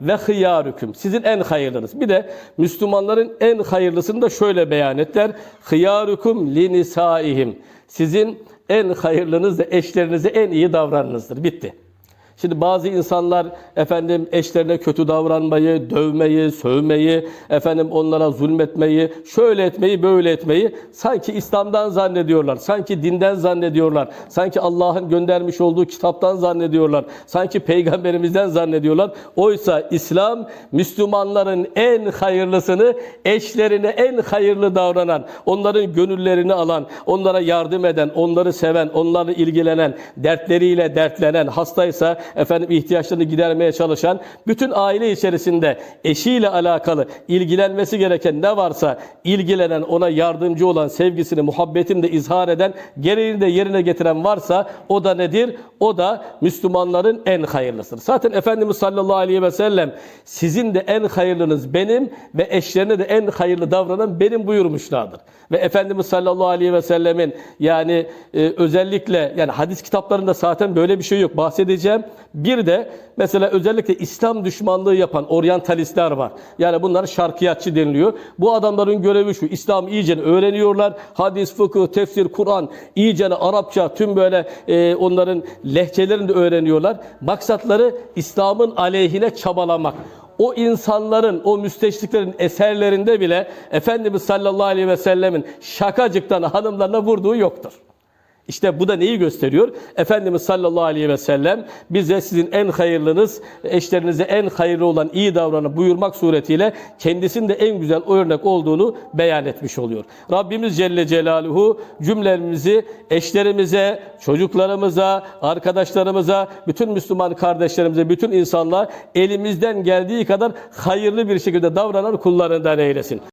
ve hıyarüküm. Sizin en hayırlınız. Bir de Müslümanların en hayırlısını da şöyle beyan ettiler. Hıyarüküm linisaihim. Sizin en hayırlınız da eşlerinize en iyi davranınızdır. Bitti. Şimdi bazı insanlar efendim eşlerine kötü davranmayı, dövmeyi, sövmeyi, efendim onlara zulmetmeyi, şöyle etmeyi, böyle etmeyi sanki İslam'dan zannediyorlar. Sanki dinden zannediyorlar. Sanki Allah'ın göndermiş olduğu kitaptan zannediyorlar. Sanki peygamberimizden zannediyorlar. Oysa İslam Müslümanların en hayırlısını eşlerine en hayırlı davranan, onların gönüllerini alan, onlara yardım eden, onları seven, onlarla ilgilenen, dertleriyle dertlenen, hastaysa efendim ihtiyaçlarını gidermeye çalışan, bütün aile içerisinde eşiyle alakalı ilgilenmesi gereken ne varsa ilgilenen, ona yardımcı olan, sevgisini, muhabbetini de izhar eden, gereğini de yerine getiren varsa o da nedir? O da Müslümanların en hayırlısıdır. Zaten Efendimiz sallallahu aleyhi ve sellem sizin de en hayırlınız benim ve eşlerine de en hayırlı davranan benim buyurmuşlardır. Ve Efendimiz sallallahu aleyhi ve sellemin yani e, özellikle yani hadis kitaplarında zaten böyle bir şey yok bahsedeceğim. Bir de mesela özellikle İslam düşmanlığı yapan oryantalistler var. Yani bunlar şarkiyatçı deniliyor. Bu adamların görevi şu. İslam iyice öğreniyorlar. Hadis, fıkıh, tefsir, Kur'an iyice Arapça tüm böyle e, onların lehçelerini de öğreniyorlar. Maksatları İslam'ın aleyhine çabalamak o insanların, o müsteşriklerin eserlerinde bile Efendimiz sallallahu aleyhi ve sellemin şakacıktan hanımlarına vurduğu yoktur. İşte bu da neyi gösteriyor? Efendimiz sallallahu aleyhi ve sellem bize sizin en hayırlınız, eşlerinize en hayırlı olan iyi davranı buyurmak suretiyle kendisinin de en güzel örnek olduğunu beyan etmiş oluyor. Rabbimiz Celle Celaluhu cümlemizi eşlerimize, çocuklarımıza, arkadaşlarımıza, bütün Müslüman kardeşlerimize, bütün insanlar elimizden geldiği kadar hayırlı bir şekilde davranan kullarından eylesin.